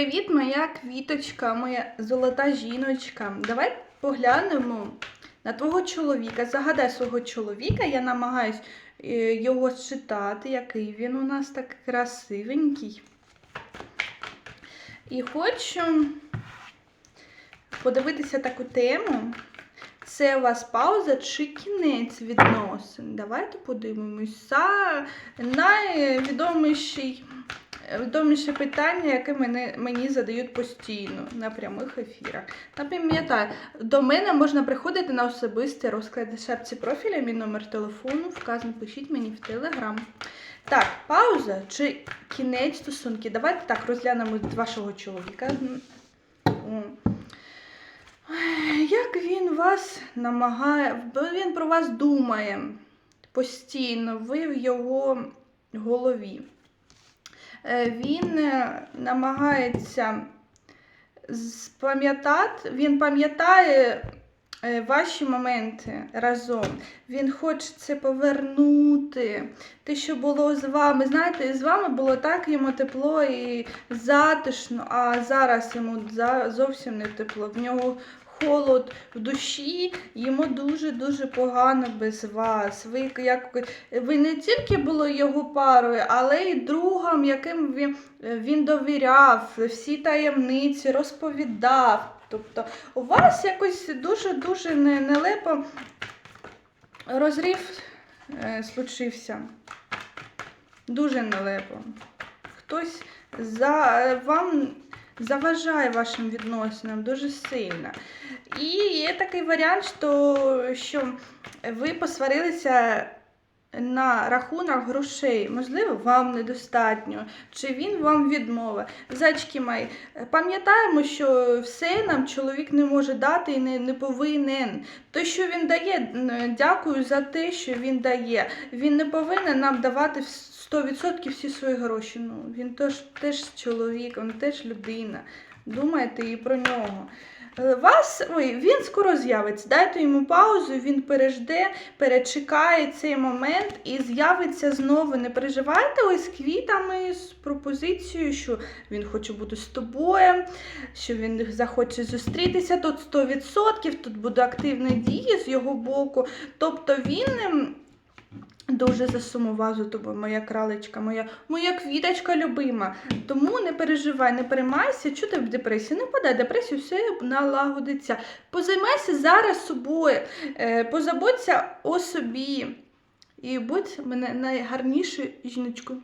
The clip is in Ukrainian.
Привіт, моя квіточка, моя золота жіночка. Давай поглянемо на твого чоловіка. Загадай свого чоловіка, я намагаюсь е, його читати, який він у нас так красивенький. І хочу подивитися таку тему. Це у вас пауза чи кінець відносин? Давайте подивимось. Найвідоміший відоміше питання, яке мене, мені задають постійно на прямих ефірах. Напам'ятаю, до мене можна приходити на особистий розклад шапці профіля, мій номер телефону, вказано, пишіть мені в телеграм. Так, пауза чи кінець стосунки? Давайте так розглянемо вашого чоловіка. Як він вас намагає, він про вас думає постійно, ви в його голові. Е, Він е, намагається спам'ятати, він пам'ятає е, ваші моменти разом. Він хоче це повернути. Те, що було з вами. Знаєте, з вами було так йому тепло і затишно, а зараз йому зовсім не тепло. В нього холод в душі, йому дуже-дуже погано без вас. Ви, як, ви не тільки були його парою, але й другом, яким він, він довіряв, всі таємниці розповідав. Тобто у вас якось дуже-дуже нелепо розрив е, случився. Дуже нелепо. Хтось за, вам заважає вашим відносинам дуже сильно. І є такий варіант, що, що ви посварилися на рахунок грошей. Можливо, вам недостатньо, чи він вам відмовив. Зачки мої, пам'ятаємо, що все нам чоловік не може дати і не, не повинен. То, що він дає, дякую за те, що він дає. Він не повинен нам давати в 100% всі свої гроші. Ну, він теж, теж чоловік, він теж людина. Думайте і про нього. Е, Вас, ой, він скоро з'явиться. Дайте йому паузу, він пережде, перечекає цей момент і з'явиться знову. Не переживайте ось квітами з пропозицією, що він хоче бути з тобою, що він захоче зустрітися. Тут 100%, тут буде активна дія з його боку. Тобто він. Дуже засумував за тобою, моя кралечка, моя, моя квіточка любима. Тому не переживай, не переймайся, чути ти в депресії. Не впадай, депресію, все налагодиться. Позаймайся зараз собою, е, позаботься о собі. І будь мене найгарнішою жіночкою.